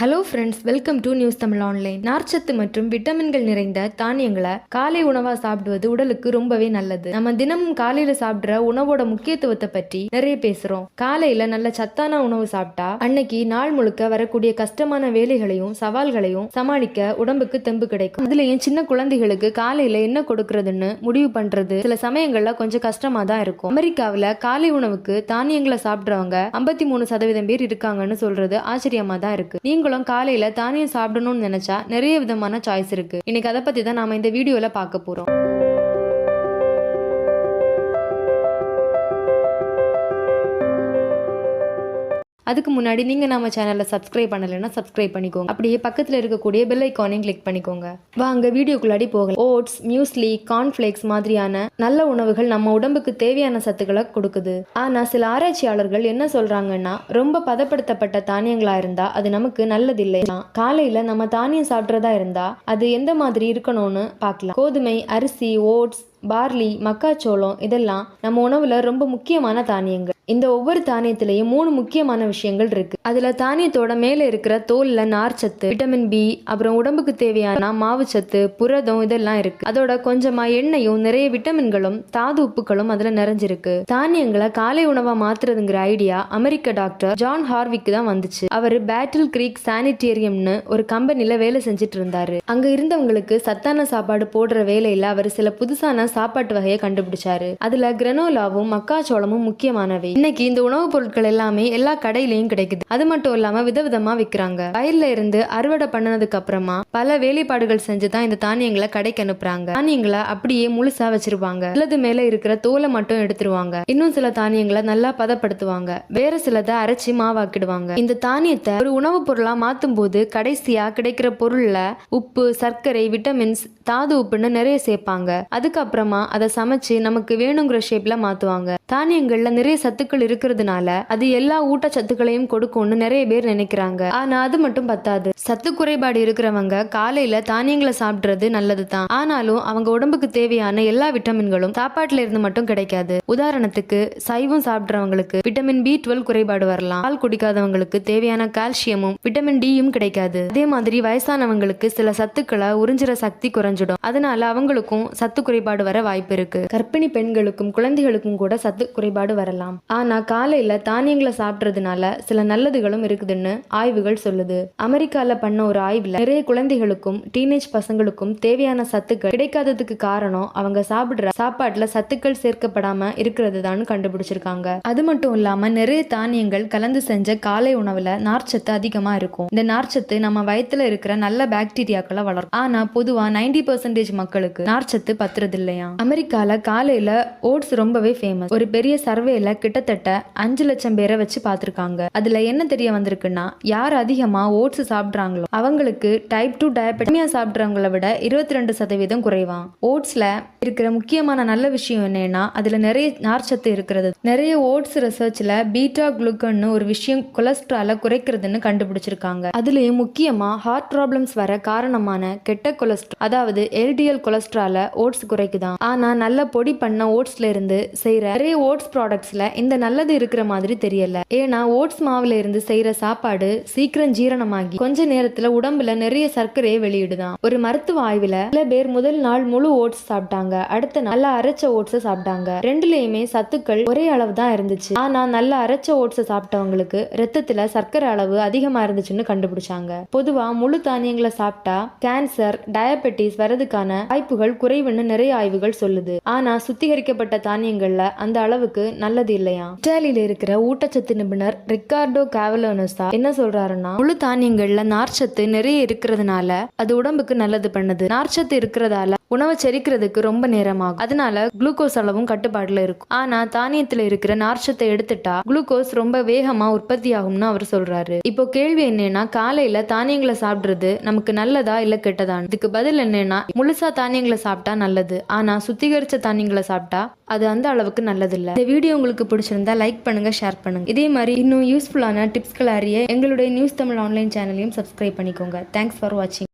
Hello friends welcome to news Tamil online நார்ச்சத்து மற்றும் விட்டமின்கள் நிறைந்த தானியங்களை காலை உணவா சாப்பிடுவது உடலுக்கு ரொம்பவே நல்லது. நம்ம தினமும் காலையில சாப்பிடுற உணவோட முக்கியத்துவத்தை பற்றி நிறைய பேசுறோம். காலையில நல்ல சத்தான உணவு சாப்பிட்டா அன்னைக்கு நாள் முழுக்க வரக்கூடிய கஷ்டமான வேலைகளையும் சவால்களையும் சமாளிக்க உடம்புக்கு தெம்பு கிடைக்கும். அதுலயும் சின்ன குழந்தைகளுக்கு காலையில என்ன கொடுக்கறதுன்னு முடிவு பண்றது சில சமயங்கள்ல கொஞ்சம் கஷ்டமா தான் இருக்கும். அமெரிக்காவில காலை உணவுக்கு தானியங்களை சாப்பிடுறவங்க ஐம்பத்தி மூணு சதவீதம் பேர் இருக்காங்கன்னு சொல்றது ஆச்சரியமா தான் இருக்கு. நீங்களும் காலையில தானியம் சாப்பிடணும்னு நினைச்சா நிறைய விதமான சாய்ஸ் இருக்கு. இன்னைக்கு அதை பத்தி தான் நாம இந்த வீடியோல பார்க்க போறோம். அதுக்கு முன்னாடி நீங்க நம்ம சேனலை சப்ஸ்கிரைப் பண்ணலைன்னா சப்ஸ்கிரைப் பண்ணிக்கோங்க. அப்படியே பக்கத்தில் இருக்கக்கூடிய பெல் ஐக்கானையும் கிளிக் பண்ணிக்கோங்க. வாங்க வீடியோக்குள்ளாடி போகலாம். ஓட்ஸ் மியூஸ்லி கார்ன்ஃபிளேக்ஸ் மாதிரியான நல்ல உணவுகள் நம்ம உடம்புக்கு தேவையான சத்துக்களை கொடுக்குது. ஆனா சில ஆராய்ச்சியாளர்கள் என்ன சொல்றாங்கன்னா ரொம்ப பதப்படுத்தப்பட்ட தானியங்களா இருந்தா அது நமக்கு நல்லதில்லை. இல்லையா காலையில நம்ம தானியம் சாப்பிட்றதா இருந்தா அது எந்த மாதிரி இருக்கணும்னு பார்க்கலாம். கோதுமை அரிசி ஓட்ஸ் பார்லி மக்காச்சோளம் இதெல்லாம் நம்ம உணவுல ரொம்ப முக்கியமான தானியங்கள். இந்த ஒவ்வொரு தானியத்திலையும் மூணு முக்கியமான விஷயங்கள் இருக்கு. அதுல தானியத்தோட மேல இருக்கிற தோல்ல நார்ச்சத்து விட்டமின் பி அப்புறம் உடம்புக்கு தேவையான மாவுச்சத்து புரதம் இதெல்லாம் இருக்கு. அதோட கொஞ்சமா எண்ணெயும் நிறைய விட்டமின்களும் தாது உப்புகளும் அதுல நிறைஞ்சிருக்கு. தானியங்களை காலை உணவா மாத்துறதுங்கிற ஐடியா அமெரிக்க டாக்டர் ஜான் ஹார்விக்கு தான் வந்துச்சு. அவர் பேட்டில் கிரீக் சானிட்டேரியம்னு ஒரு கம்பெனில வேலை செஞ்சுட்டு இருந்தாரு. அங்க இருந்தவங்களுக்கு சத்தான சாப்பாடு போடுற வேலையில அவர் சில புதுசான சாப்பாட்டு வகையை கண்டுபிடிச்சாரு. அதுல கிரனோலாவும் மக்காச்சோளமும் முக்கியமானவை. இன்னைக்கு இந்த உணவுப் பொருட்கள் எல்லாமே எல்லா கடையிலயும் கிடைக்குது. அது மட்டும் இல்லாம விதவிதமா விக்கிறாங்க. வயல்ல இருந்து அறுவடை பண்ணதுக்கு அப்புறமா பல வேலைப்பாடுகள் செஞ்சு தான் இந்த தானியங்களை கடைக்கு அனுப்புறாங்க. தானியங்களை அப்படியே முழுசா வச்சிருப்பாங்க சிலது மேல இருக்கிற தோலை மட்டும் எடுத்துருவாங்க. இன்னும் சில தானியங்களை நல்லா பதப்படுத்துவாங்க. வேற சிலதை அரைச்சி மாவாக்கிடுவாங்க. இந்த தானியத்தை ஒரு உணவுப் பொருளா மாத்தும் போது கடைசியா கிடைக்கிற பொருள்ல உப்பு சர்க்கரை விட்டமின்ஸ் தாது உப்புன்னு நிறைய சேர்ப்பாங்க. அதுக்கப்புறம் அதை சமைச்சு நமக்கு வேணுங்கிற ஷேப்ல மாத்துவாங்க. தானியங்கள்ல நிறைய சத்துக்கள் இருக்கிறதுனால அது எல்லா ஊட்டச்சத்துக்களையும் கொடுக்கும்னு நிறைய பேர் நினைக்கிறாங்க. ஆனா அது மட்டும் பத்தாது. சத்து குறைபாடு இருக்கிறவங்க காலையில தானியங்களை சாப்பிடுறது நல்லது தான் ஆனாலும் அவங்க உடம்புக்கு தேவையான எல்லா விட்டமின்களும் சாப்பாட்டுல இருந்து மட்டும் கிடைக்காது. உதாரணத்துக்கு சைவம் சாப்பிடுறவங்களுக்கு விட்டமின் பி டுவெல் குறைபாடு வரலாம். பால் குடிக்காதவங்களுக்கு தேவையான கால்சியமும் விட்டமின் டியும் கிடைக்காது. அதே மாதிரி வயசானவங்களுக்கு சில சத்துக்களை உறிஞ்சுற சக்தி குறைஞ்சிடும். அதனால அவங்களுக்கும் சத்து குறைபாடு வர வாய்ப்பு இருக்கு. கர்ப்பிணி பெண்களுக்கும் குழந்தைகளுக்கும் கூட சத்து குறைபாடு வரலாம். ஆனா காலையில தானியங்களை சாப்பிட்றதுனால சில நல்லதுகளும் இருக்குதுன்னு ஆய்வுகள் சொல்லுது. அமெரிக்கால பண்ண ஒரு ஆய்வுல நிறைய குழந்தைகளுக்கும் டீனேஜ் பசங்களுக்கும் தேவையான சத்துக்கள் கிடைக்காததுக்கு காரணம் அவங்க சாப்பிடுற சாப்பாட்டுல சத்துக்கள் சேர்க்கப்படாம இருக்கிறது தான் கண்டுபிடிச்சிருக்காங்க. அது மட்டும் இல்லாம நிறைய தானியங்கள் கலந்து செஞ்ச காலை உணவுல நார்ச்சத்து அதிகமா இருக்கும். இந்த நார்ச்சத்து நம்ம வயத்துல இருக்கிற நல்ல பாக்டீரியாக்களை வளரும் ஆனா பொதுவா 90% பர்சன்டேஜ் மக்களுக்கு நார்ச்சத்து பத்துறது இல்லையா அமெரிக்கால காலையில ஓட்ஸ் ரொம்பவே ஃபேமஸ் ஒரு பெரிய சர்வேல கிட்டத்தட்ட அஞ்சு லட்சம் பேரை வச்சு பார்த்துருக்காங்க அதுல என்ன தெரிய வந்திருக்குன்னா யார் அதிகமா ஓட்ஸ் சாப்பிடுறாங்களோ அவங்களுக்கு டைப் டூ டயபெட்டமியா சாப்பிட்றவங்கள விட இருபத்தி ரெண்டு சதவீதம் குறைவான் ஓட்ஸ்ல இருக்கிற முக்கியமான நல்ல விஷயம் என்னன்னா அதுல நிறைய நார்ச்சத்து இருக்கிறது. நிறைய ஓட்ஸ் ரிசர்ச்ல பீட்டா குளுக்கன்னு ஒரு விஷயம் கொலஸ்ட்ரால குறைக்கிறதுன்னு கண்டுபிடிச்சிருக்காங்க. அதுலயும் முக்கியமா ஹார்ட் ப்ராப்ளம்ஸ் வர காரணமான கெட்ட கொலஸ்ட்ரால் அதாவது எல்டிஎல் கொலஸ்ட்ரால ஓட்ஸ் குறைக்குதான். ஆனா நல்ல பொடி பண்ண ஓட்ஸ்ல இருந்து செய்யற நிறைய ஓட்ஸ் ப்ராடக்ட்ஸ்ல இந்த நல்லது இருக்கிற மாதிரி தெரியல. ஏன்னா ஓட்ஸ் மாவுல இருந்து செய்யற சாப்பாடு சீக்கிரம் ஜீரணமாகி கொஞ்ச நேரத்துல உடம்புல நிறைய சர்க்கரையை வெளியிடுதான். ஒரு மருத்துவ ஆய்வுல சில பேர் முதல் நாள் முழு ஓட்ஸ் சாப்பிட்டாங்க அடுத்த நாள் அரைச்ச ஓட்ஸை சாப்பிட்டாங்க. ரெண்டுலயுமே சத்துக்கள் ஒரே அளவு தான் இருந்துச்சு. ஆனா நல்லா அரைச்ச ஓட்ஸை சாப்பிட்டவங்களுக்கு ரத்தத்துல சர்க்கரை அளவு அதிகமா இருந்துச்சுன்னு கண்டுபிடிச்சாங்க. பொதுவா முழு தானியங்களை சாப்பிட்டா கேன்சர் டயபெட்டிஸ் வரதுக்கான வாய்ப்புகள் குறைவுன்னு நிறைய ஆய்வுகள் சொல்லுது. ஆனா சுத்திகரிக்கப்பட்ட தானியங்களில் அந்த அளவுக்கு நல்லது இல்லையா? இட்டாலியில இருக்கிற ஊட்டச்சத்து நிபுணர் ரிக்கார்டோ காவலோனஸா என்ன சொல்றாருன்னா முழு தானியங்கள்ல நார்ச்சத்து நிறைய இருக்கிறதுனால அது உடம்புக்கு நல்லது பண்ணுது. நார்ச்சத்து இருக்கிறதால உணவை செரிக்கிறதுக்கு ரொம்ப நேரமாகும். அதனால குளுக்கோஸ் அளவும் கட்டுப்பாடுல இருக்கும். ஆனா தானியத்துல இருக்கிற நார்ச்சத்தை எடுத்துட்டா குளுக்கோஸ் ரொம்ப வேகமா உற்பத்தி ஆகும்னு அவர் சொல்றாரு. இப்போ கேள்வி என்னன்னா காலையில தானியங்களை சாப்பிடுறது நமக்கு நல்லதா இல்ல கெட்டதான் இதுக்கு பதில் என்னன்னா முழுசா தானியங்களை சாப்பிட்டா நல்லது. ஆனா சுத்திகரிச்ச தானியங்களை சாப்பிட்டா அது அந்த அளவுக்கு நல்லது இல்ல இந்த வீடியோ உங்களுக்கு பிடிச்சிருந்தா லைக் பண்ணுங்க ஷேர் பண்ணுங்க. இதே மாதிரி இன்னும் யூஸ்ஃபுல்லான டிப்ஸ்களை அறிய எங்களுடைய நியூஸ் தமிழ் ஆன்லைன் சேனலையும் சப்ஸ்கிரைப் பண்ணிக்கோங்க. தேங்க்ஸ் ஃபார் வாட்சிங்